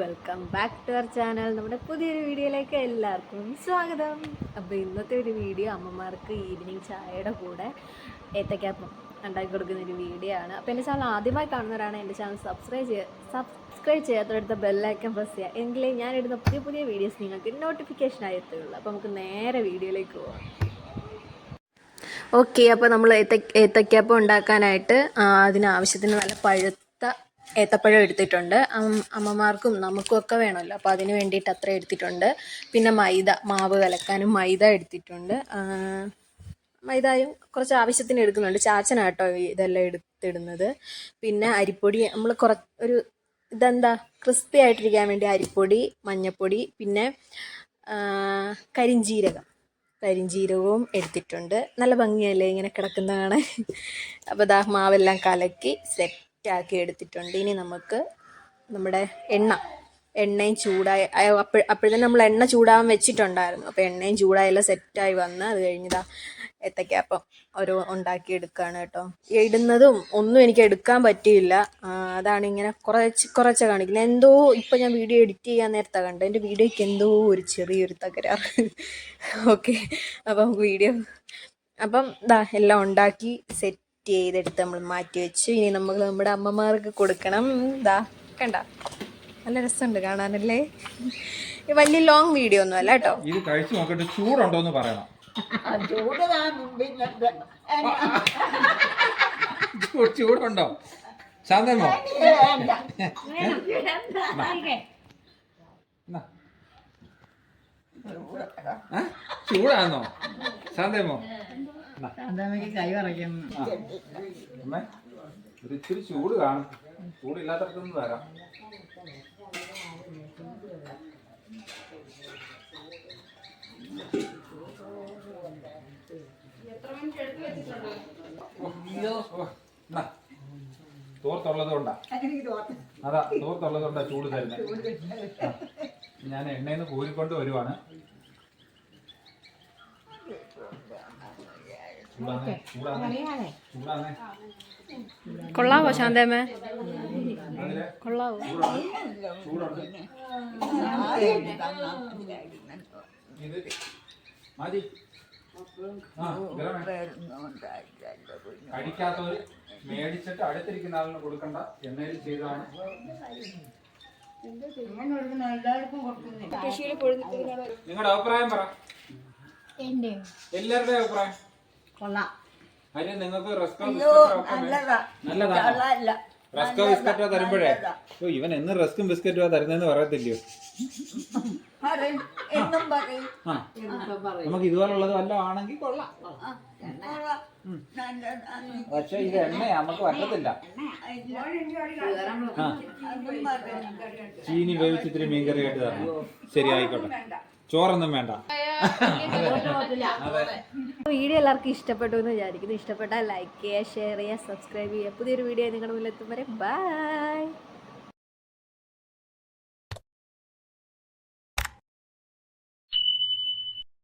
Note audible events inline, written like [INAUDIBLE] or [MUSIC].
Welcome back to our channel. നമ്മുടെ പുതിയൊരു വീഡിയോയിലേക്ക് എല്ലാവർക്കും സ്വാഗതം. അപ്പോൾ ഇന്നത്തെ ഒരു വീഡിയോ അമ്മമാർക്ക് ഈവനിങ് ചായയുടെ കൂടെ ഏത്തക്കാപ്പം ഉണ്ടാക്കി കൊടുക്കുന്ന ഒരു വീഡിയോ ആണ്. അപ്പോൾ എന്റെ ചാനൽ ആദ്യമായി കാണുന്നവരാണ് എന്റെ ചാനൽ സബ്സ്ക്രൈബ് ചെയ്യുക സബ്സ്ക്രൈബ് ചെയ്യാത്തടുത്ത ബെല്ലൈക്കൻ പ്രസ് ചെയ്യുക എങ്കിലേ ഞാൻ ഇടുന്ന പുതിയ പുതിയ വീഡിയോസ് നിങ്ങൾക്ക് നോട്ടിഫിക്കേഷൻ ആയി എത്തുള്ളൂ അപ്പോൾ നമുക്ക് നേരെ വീഡിയോയിലേക്ക് പോവാം. ഓക്കെ അപ്പോൾ നമ്മൾ ഏത്തക്കാപ്പം ഉണ്ടാക്കാനായിട്ട് അതിനാവശ്യത്തിന് നല്ല പഴുത്ത ഏത്തപ്പഴം എടുത്തിട്ടുണ്ട്. അമ്മമാർക്കും നമുക്കും ഒക്കെ വേണമല്ലോ. അപ്പോൾ അതിന് വേണ്ടിയിട്ട് അത്ര എടുത്തിട്ടുണ്ട്. പിന്നെ മൈദ മാവ് കലക്കാനും മൈദ എടുത്തിട്ടുണ്ട്. മൈദായും കുറച്ച് ആവശ്യത്തിന് എടുക്കുന്നുണ്ട്. ചാച്ചനാട്ടോ ഇതെല്ലാം എടുത്തിടുന്നത്. പിന്നെ അരിപ്പൊടി നമ്മൾ കുറ ഒരു ഇതെന്താ ക്രിസ്പി ആയിട്ടിരിക്കാൻ വേണ്ടി അരിപ്പൊടി മഞ്ഞപ്പൊടി പിന്നെ കരിഞ്ചീരകം. കരിഞ്ജീരകവും എടുത്തിട്ടുണ്ട്. നല്ല ഭംഗിയല്ലേ ഇങ്ങനെ കിടക്കുന്ന കാണാൻ അപ്പോൾ ദാ മാവെല്ലാം കലക്കി സെറ്റാക്കി എടുത്തിട്ടുണ്ട്. ഇനി നമുക്ക് നമ്മുടെ എണ്ണ എണ്ണയും ചൂടായി അപ്പോൾ അപ്പോഴത്തേനും നമ്മൾ എണ്ണ ചൂടാവാൻ വെച്ചിട്ടുണ്ടായിരുന്നു. അപ്പോൾ എണ്ണയും ചൂടായെല്ലാം സെറ്റായി വന്ന് അത് കഴിഞ്ഞതാ ഏത്തയ്ക്കാപ്പം ഓരോ ഉണ്ടാക്കി എടുക്കുകയാണ് കേട്ടോ. ഇടുന്നതും ഒന്നും എനിക്ക് എടുക്കാൻ പറ്റിയില്ല. അതാണ് ഇങ്ങനെ കുറച്ച് കുറച്ച് കാണിക്കുന്നത്. എന്തോ ഇപ്പം ഞാൻ വീഡിയോ എഡിറ്റ് ചെയ്യാൻ നേരത്തെ കണ്ടത്. എന്റെ വീഡിയോയ്ക്ക് എന്തോ ഒരു ചെറിയൊരു തകരാറ്. [LAUGHS] ഓക്കെ. അപ്പം വീഡിയോ അപ്പം ഇതാ എല്ലാം ഉണ്ടാക്കി സെറ്റ് ചെയ്തെടുത്ത് നമ്മൾ മാറ്റി വെച്ചു. ഇനി നമ്മൾ നമ്മുടെ അമ്മമാർക്ക് കൊടുക്കണം. ഇതാ കണ്ട. നല്ല രസമുണ്ട് കാണാനല്ലേ? വലിയ ലോങ് വീഡിയോ ഒന്നും അല്ല കേട്ടോ. ഇത് കഴിച്ചു നോക്കിയിട്ട് ചൂടുണ്ടോ എന്ന് പറയണം. ചൂടുണ്ടോ? ശാന്തമോ ചൂടാണോ? ശാന്തമോ അതമ്മക്ക് കൈ അമ്മേ ഇച്ചിരി ചൂട് കാണും. ചൂടില്ലാത്തടത്തൊന്നും തരാം. തോർത്തുള്ളത് കൊണ്ടാ അതാ തോർത്തുള്ളത് കൊണ്ടാ ചൂട് തരുന്നത് ഞാൻ എണ്ണയിൽ നിന്ന് കോരിക്കൊണ്ട് വരുവാണ്. കൊള്ളാവോ ശാന്തമ്മേ അതിലെ കൊള്ളാവോ മേടിച്ചിട്ട് അടുത്തിരിക്കുന്ന ആളിന് കൊടുക്കണ്ട. എണ്ണയിൽ ചെയ്താണ്. നിങ്ങളുടെ അഭിപ്രായം പറ. എല്ലാവരുടെയും അഭിപ്രായം. കൊള്ളാം. അതിന് നിങ്ങൾക്ക് റസ്കോ അയ്യോ ബിസ്ക്കറ്റോ ഒക്കെ നല്ലതാ. നല്ലതാണ് കൊള്ളാല്ല. റസ്കോ ബിസ്ക്കറ്റോ തരുമ്പോഴേ? ഓ ഇവൻ എന്ന് റസ്കും ബിസ്ക്കറ്റോ തരുന്നതെന്ന് പറയത്തില്ലയോ? പറയും. എന്നും പറയും. ആ. നമുക്ക് ഇതുപോലുള്ളത് വല്ല ആണെങ്കിൽ കൊള്ളാം. പക്ഷെ ഇത് എണ്ണ നമുക്ക് പറ്റത്തില്ല. പറയും. ചീനി വേവിച്ചിത്തിരി മീൻകറി ആയിട്ട് തരണം. ശരി ആയിക്കോട്ടെ. ചോറൊന്നും വേണ്ട. വീഡിയോ എല്ലാവർക്കും ഇഷ്ടപ്പെട്ടു എന്ന് വിചാരിക്കുന്നു. ഇഷ്ടപ്പെട്ടാൽ ലൈക്ക് ചെയ്യുക ഷെയർ ചെയ്യുക സബ്സ്ക്രൈബ് ചെയ്യുക. പുതിയൊരു വീഡിയോ നിങ്ങളുടെ മുന്നിലെത്തും വരെ. ബൈ